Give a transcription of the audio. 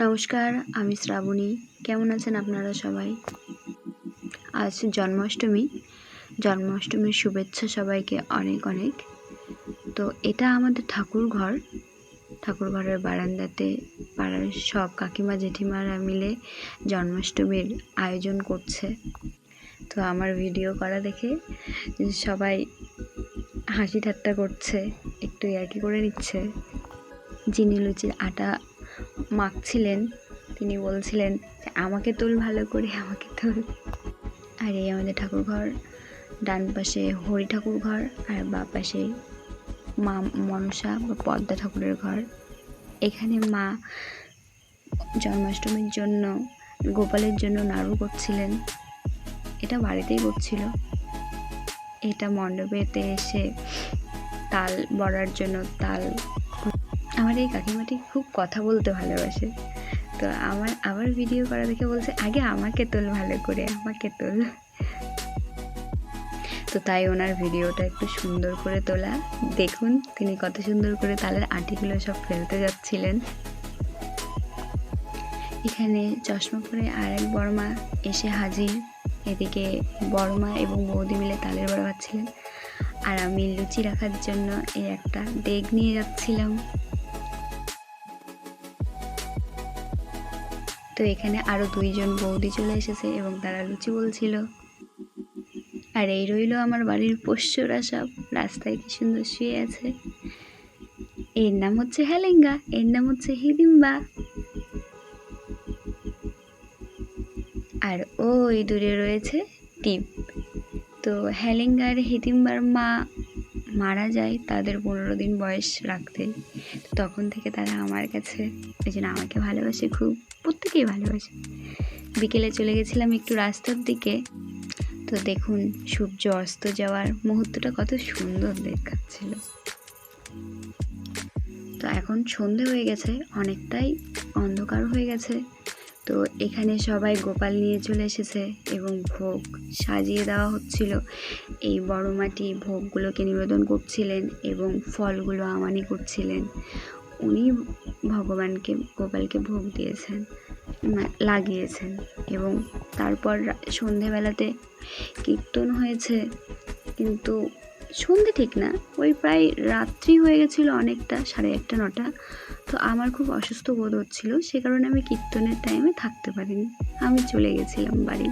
নমস্কার, আমি শ্রাবণী। কেমন আছেন আপনারা সবাই? আজ জন্মাষ্টমী। জন্মাষ্টমীর শুভেচ্ছা সবাইকে অনেক অনেক। তো এটা আমাদের ঠাকুর ঘর। ঠাকুর ঘরের বারান্দাতে পাড়ার সব কাকিমা, জেঠিমারা মিলে জন্মাষ্টমীর আয়োজন করছে। তো আমার ভিডিও করা দেখে সবাই হাসি ঠাট্টা করছে, একটু ইয়ার্কি করে নিচ্ছে। যিনি লুচির আটা মাখছিলেন, তিনি বলছিলেন যে, আমাকে তোল ভালো করে, আমাকে তোল। আর এই আমাদের ঠাকুর ঘর ডান পাশে হরি ঠাকুর ঘর আর বা পাশে মা মনসা বা পদ্মা ঠাকুরের ঘর। এখানে মা জন্মাষ্টমীর জন্য, গোপালের জন্য নাড়ু করছিলেন। এটা বাড়িতেই করছিল। এটা মণ্ডপেতে এসে তাল বড়ার জন্য তাল আমার এই কাকিমাটি খুব কথা বলতে ভালোবাসে। তো আমার, আবার ভিডিও করা দেখে বলছে, আগে আমাকে তোল ভালো করে, আমাকে তোল। তো তাই ওনার ভিডিওটা একটু সুন্দর করে তোলা। দেখুন তিনি কত সুন্দর করে তালের আটিগুলো সব ফেলতে যাচ্ছিলেন। এখানে চশমা পরে আর এক বড়মা এসে হাজির। এদিকে বড়মা এবং বৌদি মিলে তালের বড়া খাচ্ছিলেন আর আমি লুচি রাখার জন্য এই একটা ডেগ নিয়ে যাচ্ছিলাম। তো এখানে আরও দুইজন বৌদি চলে এসেছে এবং তারা লুচি বলছিল। আর এই রইল আমার বাড়ির পোষ্যরা সব। রাস্তায় কি সুন্দর শুয়ে আছে। এর নাম হচ্ছে হেলেঙ্গা, এর নাম হচ্ছে হিদিম্বা। আর ওই দূরে রয়েছে টিপ। তো হেলেঙ্গার হিদিম্বার মা মারা যায়, তাদের পনেরো দিন বয়স রাখতে তখন থেকে তারা আমার কাছে ওই জন্য আমাকে ভালোবাসে, খুব প্রত্যেকেই ভালোবাসে। বিকেলে চলে গেছিলাম একটু রাস্তার দিকে। তো দেখুন, সূর্য অস্ত যাওয়ার মুহূর্তটা কত সুন্দর দেখাচ্ছিল। তো এখন সন্ধে হয়ে গেছে, অনেকটাই অন্ধকার হয়ে গেছে। তো এখানে সবাই গোপাল নিয়ে চলে এসেছে এবং ভোগ সাজিয়ে দেওয়া হচ্ছিল। এই বড় মাটি ভোগগুলোকে নিবেদন করছিলেন এবং ফলগুলো আমানি করছিলেন। উনি ভগবানকে, গোপালকে ভোগ দিয়েছেন লাগিয়েছেন এবং তারপর সন্ধেবেলাতে কীর্তন হয়েছে। কিন্তু সন্ধে ঠিক না, ওই প্রায় রাত্রি হয়ে গেছিল অনেকটা, সাড়ে একটা, নটা। তো আমার খুব অসুস্থ বোধ হচ্ছিল, সে কারণে আমি কীর্তনের টাইমে থাকতে পারিনি। আমি চলে গেছিলাম বাড়ি।